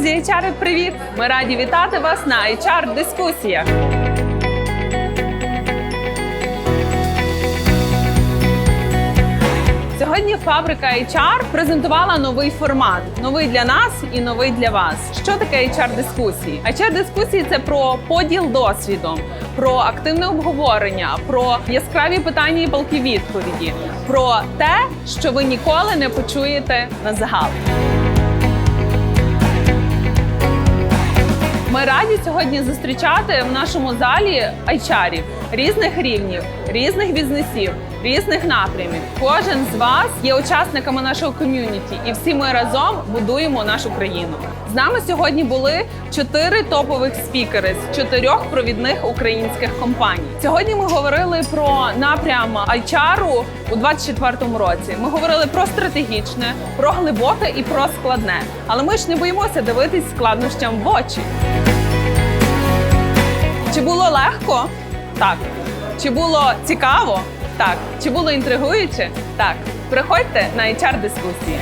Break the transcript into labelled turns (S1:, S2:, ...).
S1: HR, привіт! Ми раді вітати вас на HR дискусіях. Сьогодні фабрика HR презентувала новий формат, новий для нас і новий для вас. Що таке HR дискусії? HR дискусії це про поділ досвідом, про активне обговорення, про яскраві питання і палки відповіді, про те, що ви ніколи не почуєте на загал. Ми раді сьогодні зустрічати в нашому залі айчарів різних рівнів, різних бізнесів, різних напрямів. Кожен з вас є учасниками нашого ком'юніті, і всі ми разом будуємо нашу країну. З нами сьогодні були чотири топових спікери з чотирьох провідних українських компаній. Сьогодні ми говорили про напрям айчару у 2024 році. Ми говорили про стратегічне, про глибоке і про складне. Але ми ж не боїмося дивитись складнощам в очі. Чи було легко? Так. Чи було цікаво? Так. Чи було інтригуюче? Так. Приходьте на HR дискусії.